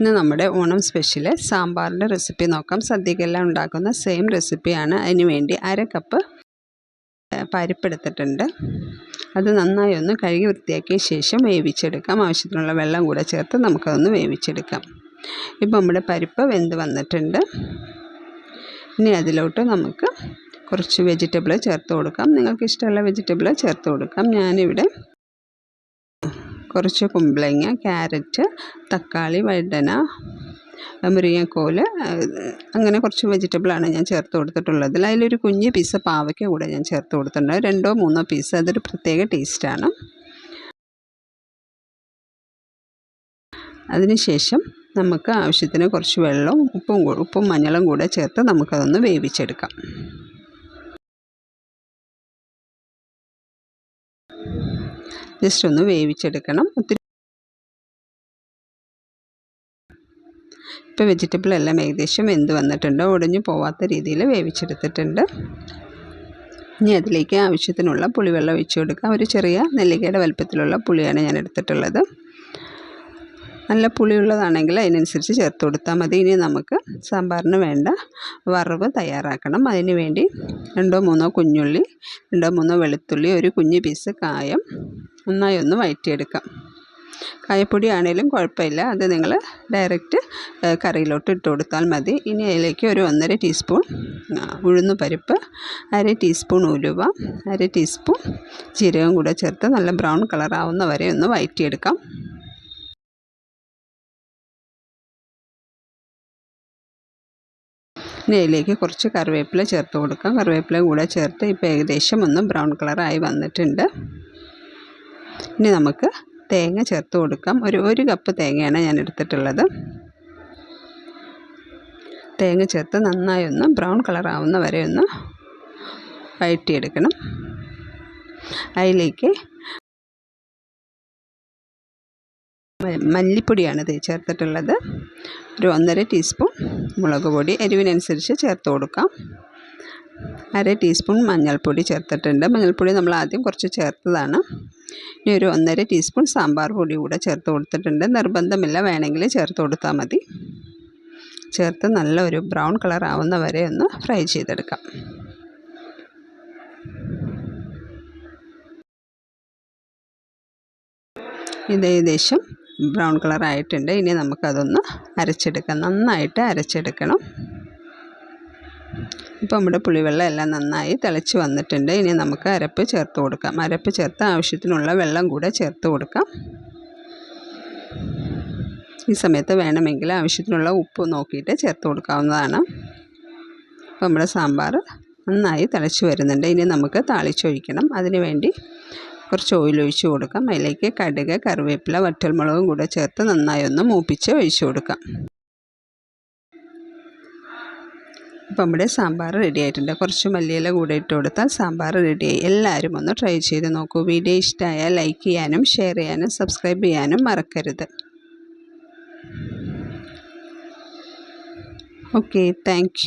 ഇന്ന് നമ്മുടെ Onam special സാമ്പാറിന്റെ recipe നോക്കാം. സദ്യക്കെല്ലാം ഉണ്ടാക്കുന്ന സെയിം റെസിപ്പിയാണ് അതിന് വേണ്ടി അര കപ്പ് പരിപ്പെടുത്തിട്ടുണ്ട്. അത് നന്നായി ഒന്ന് കഴുകി വൃത്തിയാക്കിയ ശേഷം വേവിച്ചെടുക്കാം. ആവശ്യത്തിനുള്ള വെള്ളം കൂടെ ചേർത്ത് നമുക്കതൊന്ന് വേവിച്ചെടുക്കാം. ഇപ്പോൾ നമ്മുടെ പരിപ്പ് വെന്ത് വന്നിട്ടുണ്ട്. ഇനി അതിലോട്ട് നമുക്ക് കുറച്ച് വെജിറ്റബിൾ ചേർത്ത് കൊടുക്കാം. നിങ്ങൾക്ക് ഇഷ്ടമുള്ള വെജിറ്റബിൾ ചേർത്ത് കൊടുക്കാം. ഞാനിവിടെ കുറച്ച് കുമ്പളങ്ങ ക്യാരറ്റ് തക്കാളി വഴുതന മുരിങ്ങക്കോൽ അങ്ങനെ കുറച്ച് വെജിറ്റബിളാണ് ഞാൻ ചേർത്ത് കൊടുത്തിട്ടുള്ളത്. അതിലൊരു കുഞ്ഞ് പീസ് പാവയ്ക്ക കൂടെ ഞാൻ ചേർത്ത് കൊടുത്തിട്ടുണ്ട്. രണ്ടോ മൂന്നോ പീസ് അതൊരു പ്രത്യേക ടേസ്റ്റാണ് അതിനുശേഷം നമുക്ക് ആവശ്യത്തിന് കുറച്ച് വെള്ളവും ഉപ്പും ഉപ്പും മഞ്ഞളും കൂടെ ചേർത്ത് നമുക്കതൊന്ന് വേവിച്ചെടുക്കാം. ജസ്റ്റ് ഒന്ന് വേവിച്ചെടുക്കണം. ഒത്തിരി ഇപ്പോൾ വെജിറ്റബിൾ എല്ലാം ഏകദേശം വെന്ത് വന്നിട്ടുണ്ട്. ഒടിഞ്ഞു പോവാത്ത രീതിയിൽ വേവിച്ചെടുത്തിട്ടുണ്ട്. ഇനി അതിലേക്ക് ആവശ്യത്തിനുള്ള പുളിവെള്ളം ഒഴിച്ചു കൊടുക്കാം. ഒരു ചെറിയ നെല്ലിക്കയുടെ വലുപ്പത്തിലുള്ള പുളിയാണ് ഞാൻ എടുത്തിട്ടുള്ളത്. നല്ല പുളിയുള്ളതാണെങ്കിൽ അതിനനുസരിച്ച് ചേർത്ത് കൊടുത്താൽ മതി. ഇനി നമുക്ക് സാമ്പാറിന് വേണ്ട വറവ് തയ്യാറാക്കണം. അതിന് വേണ്ടി രണ്ടോ മൂന്നോ കുഞ്ഞുള്ളി രണ്ടോ മൂന്നോ വെളുത്തുള്ളി ഒരു കുഞ്ഞ് പീസ് കായം നന്നായി ഒന്ന് വഴറ്റിയെടുക്കാം കായപ്പൊടി ആണെങ്കിലും കുഴപ്പമില്ല. അത് നിങ്ങൾ ഡയറക്റ്റ് കറിയിലോട്ട് ഇട്ട് കൊടുത്താൽ മതി. ഇനി അതിലേക്ക് ഒരു ഒന്നര ടീസ്പൂൺ ഉഴുന്ന് പരിപ്പ് അര ടീസ്പൂൺ ഉലുവ അര ടീസ്പൂൺ ജീരകം കൂടെ ചേർത്ത് നല്ല ബ്രൗൺ കളറാവുന്ന വരെ ഒന്ന് വഴറ്റിയെടുക്കാം ഇനി അതിലേക്ക് കുറച്ച് കറിവേപ്പില ചേർത്ത് കൊടുക്കാം. കറിവേപ്പില കൂടെ ചേർത്ത് ഇപ്പോൾ ഏകദേശം ഒന്ന് ബ്രൗൺ കളറായി വന്നിട്ടുണ്ട്. ഇനി നമുക്ക് തേങ്ങ ചേർത്ത് കൊടുക്കാം. ഒരു ഒരു കപ്പ് തേങ്ങയാണ് ഞാൻ എടുത്തിട്ടുള്ളത്. തേങ്ങ ചേർത്ത് നന്നായി ഒന്ന് ബ്രൗൺ കളറാവുന്ന വരെ ഒന്ന് വഴറ്റിയെടുക്കണം. അതിലേക്ക് മല്ലിപ്പൊടിയാണ് ചേർത്തിട്ടുള്ളത്. ഒരു ഒന്നര ടീസ്പൂൺ മുളക് പൊടി എരിവിനനുസരിച്ച് ചേർത്ത് കൊടുക്കാം. അര ടീസ്പൂൺ മഞ്ഞൾപ്പൊടി ചേർത്തിട്ടുണ്ട്. മഞ്ഞൾപ്പൊടി നമ്മൾ ആദ്യം കുറച്ച് ചേർത്തതാണ്. ഇനി ഒരു ഒന്നര ടീസ്പൂൺ സാമ്പാർ പൊടി കൂടെ ചേർത്ത് കൊടുത്തിട്ടുണ്ട്. നിർബന്ധമില്ല വേണമെങ്കിൽ ചേർത്ത് കൊടുത്താൽ മതി. ചേർത്ത് നല്ല ഒരു ബ്രൗൺ കളർ ആവുന്ന വരെ ഒന്ന് ഫ്രൈ ചെയ്തെടുക്കാം. ഇത് ഏകദേശം ബ്രൗൺ കളർ ആയിട്ടുണ്ട് ഇനി നമുക്കതൊന്ന് അരച്ചെടുക്കാം. നന്നായിട്ട് അരച്ചെടുക്കണം. ഇപ്പോൾ നമ്മുടെ പുളിവെള്ളം എല്ലാം നന്നായി തിളച്ച് വന്നിട്ടുണ്ട്. ഇനി നമുക്ക് അരപ്പ് ചേർത്ത് കൊടുക്കാം. അരപ്പ് ചേർത്ത് ആവശ്യത്തിനുള്ള വെള്ളം കൂടെ ചേർത്ത് കൊടുക്കാം. ഈ സമയത്ത് വേണമെങ്കിൽ ആവശ്യത്തിനുള്ള ഉപ്പ് നോക്കിയിട്ട് ചേർത്ത് കൊടുക്കാവുന്നതാണ്. അപ്പോൾ നമ്മുടെ സാമ്പാർ നന്നായി തിളച്ച് വരുന്നുണ്ട്. ഇനി നമുക്ക് താളിച്ചൊഴിക്കണം. അതിന് വേണ്ടി കുറച്ച് ഓയിൽ ഒഴിച്ചു കൊടുക്കാം. അതിലേക്ക് കടുക് കറിവേപ്പില വറ്റൽമുളകും കൂടെ ചേർത്ത് നന്നായി ഒന്ന് മൂപ്പിച്ച് ഒഴിച്ചു കൊടുക്കാം. അപ്പം നമ്മുടെ സാമ്പാർ റെഡി ആയിട്ടുണ്ട്. കുറച്ച് മല്ലിയില കൂടെ ഇട്ട് കൊടുത്താൽ സാമ്പാർ റെഡിയായി എല്ലാവരും ഒന്ന് ട്രൈ ചെയ്ത് നോക്കൂ. വീഡിയോ ഇഷ്ടമായാൽ ലൈക്ക് ചെയ്യാനും ഷെയർ ചെയ്യാനും സബ്സ്ക്രൈബ് ചെയ്യാനും മറക്കരുത്. Okay thank